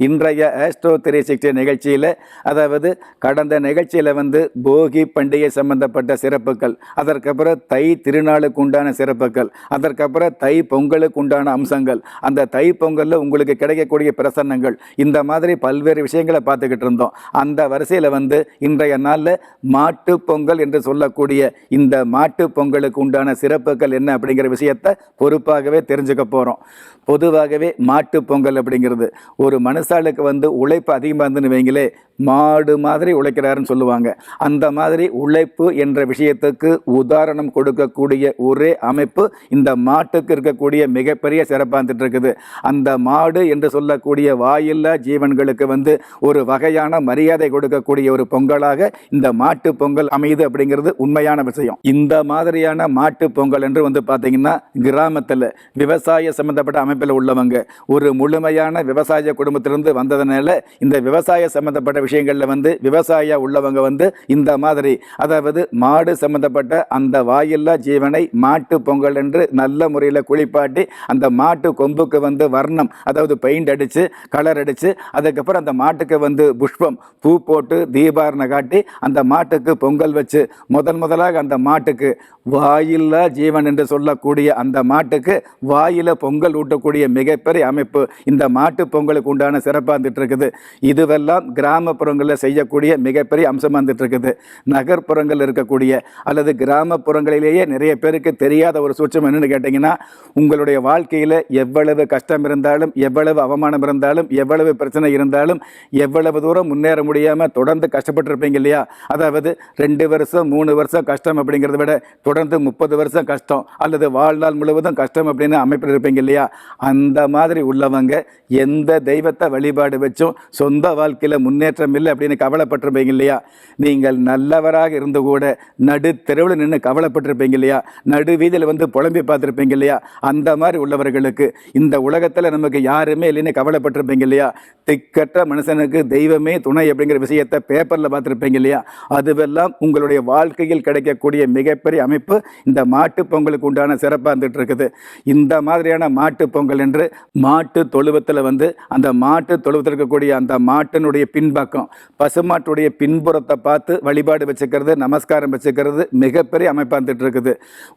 இன்றைய astro three sixty நிகழ்ச்சியில் அதாவது கடந்த நிகழ்ச்சியில் வந்து போகி பண்டிகை சம்பந்தப்பட்ட சிறப்புகள் அதற்கப்புறம் தை திருநாளுக்கு உண்டான சிறப்புகள் அதற்கப்புறம் தை பொங்கலுக்கு உண்டான அம்சங்கள் அந்த தை பொங்கலில் உங்களுக்கு கிடைக்கக்கூடிய பிரசன்னங்கள் இந்த மாதிரி பல்வேறு விஷயங்களை பார்த்துக்கிட்டு இருந்தோம். அந்த வரிசையில் வந்து இன்றைய நாளில் மாட்டு பொங்கல் என்று சொல்லக்கூடிய இந்த மாட்டு பொங்கலுக்கு உண்டான சிறப்புகள் என்ன அப்படிங்கிற விஷயத்தை பொறுப்பாகவே தெரிஞ்சுக்க போகிறோம் பொதுவாகவே மாட்டு பொங்கல் அப்படிங்கிறது ஒரு மனுஷாளுக்கு வந்து உழைப்பு அதிகமாக இருந்துன்னு வைங்களே மாடு மாதிரி உழைக்கிறாருன்னு சொல்லுவாங்க. அந்த மாதிரி உழைப்பு என்ற விஷயத்துக்கு உதாரணம் கொடுக்கக்கூடிய ஒரே அமைப்பு இந்த மாட்டுக்கு இருக்கக்கூடிய மிகப்பெரிய சிறப்பாக இருக்குது அந்த மாடு என்று சொல்லக்கூடிய வாயில்லா ஜீவன்களுக்கு வந்து ஒரு வகையான மரியாதை கொடுக்கக்கூடிய ஒரு பொங்கலாக இந்த மாட்டு பொங்கல் அமையுது அப்படிங்கிறது உண்மையான விஷயம். இந்த மாதிரியான மாட்டு பொங்கல் என்று வந்து பார்த்தீங்கன்னா கிராமத்தில் விவசாய சம்பந்தப்பட்ட அமைப்பில் உள்ளவங்க ஒரு முழுமையான விவசாய குடும்பத்திலிருந்து வந்ததுனால இந்த விவசாய சம்பந்தப்பட்ட விஷயங்களில் வந்து விவசாய உள்ளவங்க வந்து இந்த மாதிரி அதாவது மாடு சம்பந்தப்பட்ட அந்த வாயில்லா ஜீவனை மாட்டு பொங்கல் என்று நல்ல முறையில் குளிப்பாட்டி அந்த மாட்டு கொம்புக்கு வந்து வர்ணம் அதாவது பெயிண்ட் அடித்து கலர் அடித்து அதுக்கப்புறம் அந்த மாட்டுக்கு வந்து புஷ்பம் பூ போட்டு தீபாரணை காட்டி அந்த மாட்டுக்கு பொங்கல் வச்சு முதன் முதலாக அந்த மாட்டுக்கு வாயில்லா ஜீவன் என்று சொல்லக்கூடிய அந்த மாட்டுக்கு வாயில பொங்கல் ஊட்டக்கூடிய மிகப்பெரிய அமைப்பு இந்த மாட்டு பொங்கலுக்கு உண்டான சிறப்பாக இருந்துட்டு இருக்குது இதுவெல்லாம் கிராமப்புறங்களில் செய்யக்கூடிய மிகப்பெரிய அம்சமாக இருந்துட்டு இருக்குது நகர்ப்புறங்கள் இருக்கக்கூடிய அல்லது கிராமப்புறங்களிலேயே நிறைய பேருக்கு தெரியாத ஒரு சூட்சம் என்னென்னு கேட்டிங்கன்னா உங்களுடைய வாழ்க்கையில் எவ்வளவு கஷ்டம் இருந்தாலும் எவ்வளவு அவமானம் இருந்தாலும் எவ்வளவு பிரச்சனை இருந்தாலும் எவ்வளவு தூரம் முன்னேற முடியாமல் தொடர்ந்து கஷ்டப்பட்டுருப்பீங்க இல்லையா? அதாவது ரெண்டு வருஷம் மூணு வருஷம் கஷ்டம் அப்படிங்கிறத விட தொடர்ந்து முப்பது வருஷம் கஷ்டம் அல்லது வாழ்நாள் முழுவதும் கஷ்டம் அப்படின்னு அமைப்பில் இருப்பீங்க இல்லையா? அந்த மாதிரி உள்ளவங்க எந்த தெய்வத்தை வழிபாடு வச்சும் சொந்த வாழ்க்கையில் முன்னேற்றம் இல்லை அப்படின்னு கவலைப்பட்டிருப்பீங்க இல்லையா? நீங்கள் நல்லவராக இருந்து கூட நடு தெருவில் நின்று கவலைப்பட்டிருப்பீங்க இல்லையா? நடு வீதியில் வந்து புலம்பி பார்த்துருப்பீங்க இல்லையா? அந்த மாதிரி உள்ளவர்களுக்கு இந்த உலகத்தில் நமக்கு யாருமே இல்லைன்னு கவலைப்பட்டிருப்பீங்க இல்லையா? திக்கற்ற மனுஷனுக்கு தெய்வமே துணை அப்படிங்கிற விஷயத்தை பேப்பரில் பார்த்துருப்பீங்க இல்லையா? அதுவெல்லாம் உங்களுடைய வாழ்க்கையில் கிடைக்கக்கூடிய மிகப்பெரிய அமைப்பு இந்த மாட்டு பொங்கலுக்கு உண்டான சிறப்பாக இருந்துகிட்டு இருக்குது. இந்த மாதிரியான மாட்டு பொங்கல் என்று மாட்டு தொழுவத்தில் வந்து அந்த மாட்டு தொழுவத்தில் இருக்கக்கூடிய அந்த மாட்டினுடைய பின்பக்கம் பசுமாட்டுடைய பின்புறத்தை பார்த்து வழிபாடு வச்சுக்கிறது நமஸ்காரம் வச்சுக்கிறது மிகப்பெரிய அமைப்பாக இருந்துட்டு இருக்குது.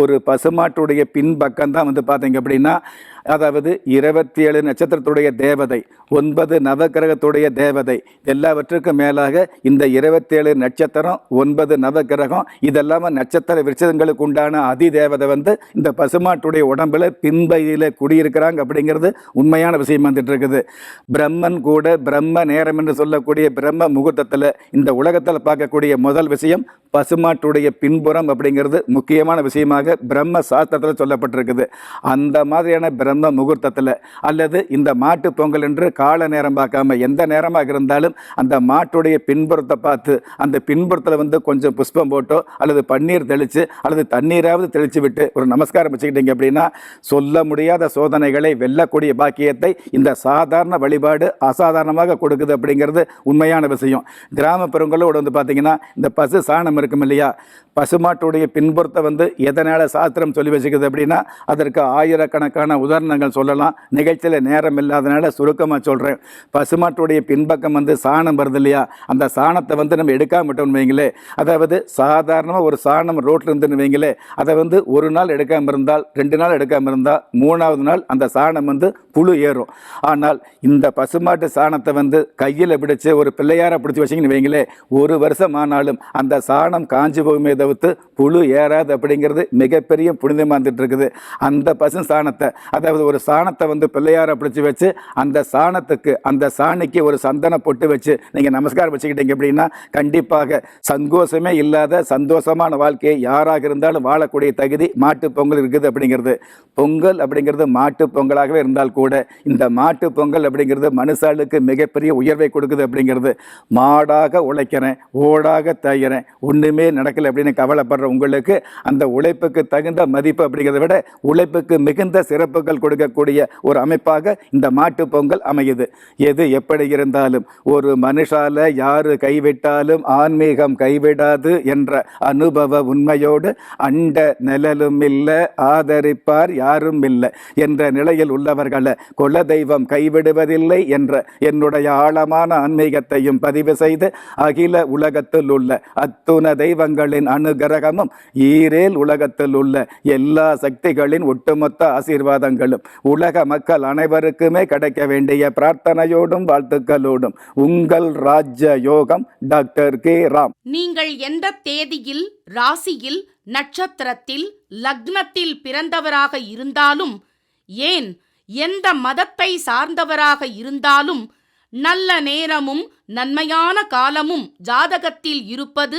ஒரு பசுமாட்டுடைய பின்பக்கம் தான் வந்து பார்த்தீங்க அப்படின்னா அதாவது இருபத்தி ஏழு நட்சத்திரத்துடைய தேவதை ஒன்பது நவக்கிரகத்துடைய தேவதை எல்லாவற்றுக்கும் மேலாக இந்த இருபத்தேழு நட்சத்திரம் ஒன்பது நவக்கிரகம் இதெல்லாம நட்சத்திர விருச்சதங்களுக்கு உண்டான அதி தேவதை வந்து இந்த பசுமாட்டுடைய உடம்புல பின்பையில் குடியிருக்கிறாங்க அப்படிங்கிறது உண்மையான விஷயம் வந்துட்டு இருக்குது பிரம்மன் கூட பிரம்ம நேரம் என்று சொல்லக்கூடிய பிரம்ம முகூர்த்தத்தில் இந்த உலகத்தில் பார்க்கக்கூடிய முதல் விஷயம் பசுமாட்டுடைய பின்புறம் அப்படிங்கிறது முக்கியமான விஷயமாக பிரம்ம சாஸ்திரத்தில் சொல்லப்பட்டிருக்குது. அந்த மாதிரியான பிரம்ம முகூர்த்தத்தில் அல்லது இந்த மாட்டு பொங்கல் என்று கால நேரம் பார்க்காம எந்த நேரமாக இருந்தாலும் அந்த மாட்டுடைய பின்புறத்தை பார்த்து அந்த பின்புறத்தில் வந்து கொஞ்சம் புஷ்பம் போட்டோ அல்லது பன்னீர் தெளித்து அல்லது தண்ணீராவது தெளித்து விட்டு ஒரு நமஸ்காரம் வச்சுக்கிட்டீங்க அப்படின்னா சொல்ல முடியாத சோதனைகளை வெல்லக்கூடிய பாக்கியத்தை இந்த சாதாரண வழிபாடு அசாதாரணமாக கொடுக்குது அப்படிங்கிறது உண்மையான விஷயம். கிராமப்புறங்களோட வந்து பார்த்தீங்கன்னா இந்த பசு சாணம் இருக்கும் இல்லையா? பசுமாட்டுடைய பின்புறத்தை வந்து எதனால் சாஸ்திரம் சொல்லி வச்சுக்குது அப்படின்னா அதற்கு ஆயிரக்கணக்கான உதாரணங்கள் சொல்லலாம். நிகழ்ச்சியில் நேரம் இல்லாதனால சுருக்கமாக சொல்கிறேன் பசுமாட்டுடைய பின்பக்கம் வந்து சாணம் வருது இல்லையா? அந்த சாணத்தை வந்து நம்ம எடுக்காம விட்டோம்னு வைங்களே அதாவது சாதாரணமாக ஒரு சாணம் ரோட்டில் இருந்துன்னு வைங்களே அதை வந்து ஒரு நாள் எடுக்காமல் இருந்தால் ரெண்டு நாள் எடுக்காமல் இருந்தால் மூணாவது நாள் அந்த சாணம் வந்து புழு ஏறும். ஆனால் இந்த பசுமாட்டு சாணத்தை வந்து கையில் பிடிச்சி ஒரு பிள்ளையாரை பிடிச்சி வச்சிங்கன்னு வைங்களே ஒரு வருஷம் ஆனாலும் அந்த சாணம் காஞ்சி போகுமே தவிர்த்து புழு ஏறாது அப்படிங்கிறது மிகப்பெரிய புனிதமாக இருந்துட்டு இருக்குது அந்த பசு சாணத்தை அதாவது ஒரு சாணத்தை வந்து பிள்ளையாரை பிடிச்சி வச்சு அந்த சாணத்துக்கு அந்த சாணிக்கு ஒரு சந்தன பொட்டு வச்சு நீங்கள் நமஸ்காரம் வச்சுக்கிட்டீங்க அப்படின்னா கண்டிப்பாக சந்தோஷமே இல்லாத சந்தோஷமான வாழ்க்கையை யாராக இருந்தாலும் வாழக்கூடிய தகுதி மாட்டு பொங்கல் இருக்குது அப்படிங்கிறது. பொங்கல் அப்படிங்கிறது மாட்டு பொங்கலாகவே இருந்தால் கூட இந்த மாட்டு பொங்கல் அப்படிங்கிறது மனுஷாளுக்கு மிகப்பெரிய உயர்வை கொடுக்குது அப்படிங்கிறது. மாடாக உழைக்கிறேன் ஓடாக தைக்கிறேன் ஒன்றுமே நடக்கலை அப்படின்னு கவலைப்படுற உங்களுக்கு அந்த உழைப்புக்கு தகுந்த மதிப்பு அப்படிங்கிறத விட உழைப்புக்கு மிகுந்த சிறப்புகள் கொடுக்கக்கூடிய ஒரு அமைப்பாக இந்த மாட்டு பொங்கல் அமையுது. எது எப்படி இருந்தாலும் ஒரு மனுஷால யாரு கைவிட்டாலும் ஆன்மீகம் கைவிடாது என்ற அனுபவ உண்மையோடு அண்ட நிழலும் இல்லை ஆதரிப்பார் யாரும் இல்லை என்ற நிலையில் உள்ளவர்களை குல தெய்வம் கைவிடுவதில்லை என்ற என்னுடைய ஆழமான ஆன்மீகத்தையும் பதிவு செய்து அகில உலகத்தில் உள்ள அத்துண தெய்வங்களின் அனுகிரகமும் ஈரேல் உலகத்தில் உள்ள எல்லா சக்திகளின் ஒட்டுமொத்த ஆசீர்வாதங்களும். உலக மக்கள் அனைவருக்குமே கிடைக்க வேண்டிய பிரார்த்தனையோடும் வாழ்த்துக்களோடும். உங்கள் ராஜ்ய யோகம் டாக்டர் கே. ராம். நீங்கள் எந்த தேதியில் ராசியில் நட்சத்திரத்தில் லக்னத்தில் பிறந்தவராக இருந்தாலும் ஏன் எந்த மதத்தை சார்ந்தவராக இருந்தாலும் நல்ல நேரமும் நன்மையான காலமும் ஜாதகத்தில் இருப்பது